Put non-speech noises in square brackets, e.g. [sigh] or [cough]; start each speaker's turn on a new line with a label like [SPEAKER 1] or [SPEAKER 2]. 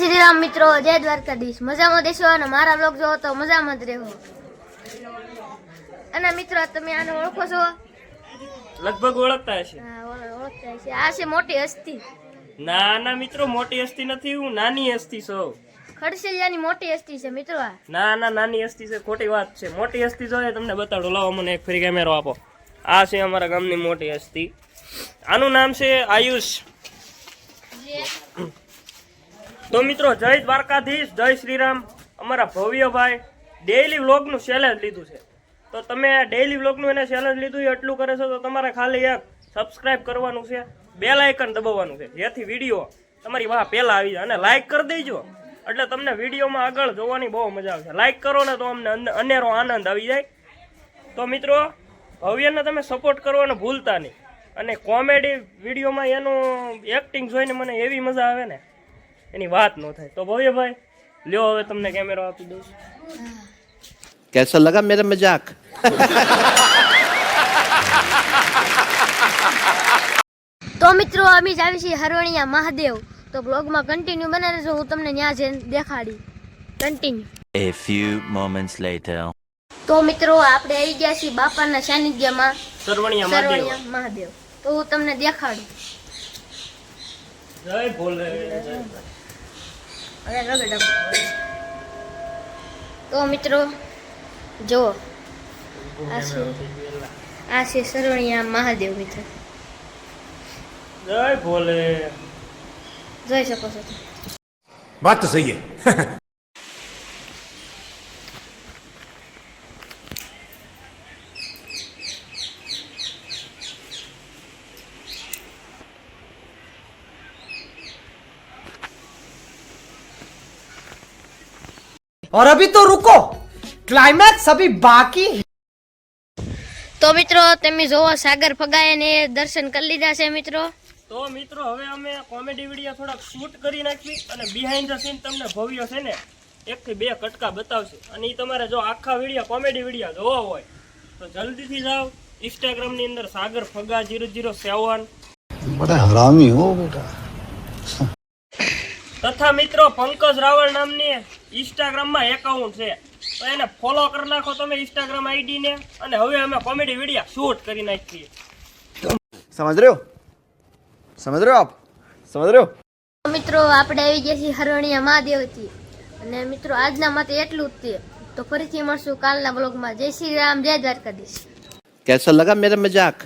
[SPEAKER 1] શ્રી રામ મિત્રો જય દ્વારકાધીશ. મજામાં દેશો અને મારા બ્લોગ જોવો તો મજામાં જ રહેવો. અને મિત્રો તમે આને ઓળખો છો?
[SPEAKER 2] લગભગ ઓળખતા હશે.
[SPEAKER 1] હા, ઓળખતા છે આ છે મોટી હસ્તી.
[SPEAKER 2] ના ના મિત્રો મોટી હસ્તી નથી હું નાની હસ્તી છું.
[SPEAKER 1] ખડસેલિયાની મોટી હસ્તી છે મિત્રો આ.
[SPEAKER 2] ના ના નાની હસ્તી છે ખોટી વાત છે. મોટી હસ્તી જોઈએ તમને બતાડો. લાવો મને એક ફ્રી કેમેરો આપો. આ છે અમારા ગામની મોટી હસ્તી. આનું નામ છે આયુષ. તો મિત્રો, જય દ્વારકાધીશ, જય શ્રીરામ. અમારા ભવ્યભાઈ ડેઇલી વ્લોગનું ચેલેન્જ લીધું છે. તો તમે ડેઇલી વ્લોગનું એને ચેલેન્જ લીધું એટલું કરે છે તો તમારે ખાલી એક સબસ્ક્રાઇબ કરવાનું છે બે લાઇકન દબાવવાનું છે. જેથી વીડિયો તમારી વાહ પહેલાં આવી જાય. અને લાઇક કરી દેજો. એટલે તમને વિડીયોમાં આગળ જોવાની બહુ મજા આવશે. લાઇક કરો ને તો અમને અન- અનેરો આનંદ આવી જાય. તો મિત્રો, ભવ્યને તમે સપોર્ટ કરવાનો ભૂલતા નહીં. અને કોમેડી વિડીયોમાં એનું એક્ટિંગ જોઈને મને એવી મજા આવે ને એની વાત ન થાય. તો ભવ્યભાઈ લ્યો હવે તમને કેમેરો આપી દઉં.
[SPEAKER 3] કેસા લગા મેરા મજાક
[SPEAKER 1] તો મિત્રો અમે જ આવી છીએ હરવણિયા મહાદેવ. તો બ્લોગમાં કન્ટિન્યુ બને રહેજો હું તમને ત્યાં જઈને દેખાડી. Continue
[SPEAKER 4] A few moments later.
[SPEAKER 1] તો મિત્રો આપણે આવી ગયા છીએ બાપાના સાનિધ્યમાં.
[SPEAKER 2] સરવણિયા
[SPEAKER 1] સરવણિયા મહાદેવ. તો હું તમને દેખાડું.
[SPEAKER 2] જય ભોલે
[SPEAKER 1] જય તો મિત્રો જો આ છે આ છે સરવણિયા મહાદેવ મિત્ર.
[SPEAKER 2] જય ભોલે.
[SPEAKER 1] જોઈ શકો છો
[SPEAKER 5] વાત તો સહી [laughs]
[SPEAKER 6] और अभी तो रुको क्लाइमैक्स अभी बाकी है
[SPEAKER 1] તો મિત્રો તમે જોવો સાગર ફગાય ને દર્શન કરી લીધા છે મિત્રો
[SPEAKER 2] તો મિત્રો હવે અમે કોમેડી વિડીયો થોડાક શૂટ કરી નાખી અને બિહાઇન્ડ ધ સીન તમને ભવ્ય છે ને એક થી બે કટકા બતાવશે અને એ તમારે જો આખા વિડીયો કોમેડી વિડીયો જોવા હોય તો જલ્દીથી જાઓ ઇન્સ્ટાગ્રામ ની અંદર સાગર ફગા જીરો જીરો સેવન
[SPEAKER 7] बड़ा हरामी हो बेटा
[SPEAKER 2] તથા મિત્રો પંકજ રાવળ નામની ઇન્સ્ટાગ્રામમાં એકાઉન્ટ છે. તો એને ફોલો કરી નાખો તમે ઇન્સ્ટાગ્રામ આઈડીને અને હવે અમે કોમેડી વીડિયો શૂટ કરી નાખીએ.
[SPEAKER 3] સમજ રહ્યો? સમજ રહ્યો આપ? સમજ રહ્યો?
[SPEAKER 1] મિત્રો આપણે આવી ગયા છીએ હરણિયા મહાદેવથી. અને મિત્રો આજના માટે એટલું જ છે તો ફરીથી મળશું કાલના બ્લોગમાં જય શ્રી રામ જય દ્વારકાધીશ.
[SPEAKER 3] કેસા લગા મેરા મજાક.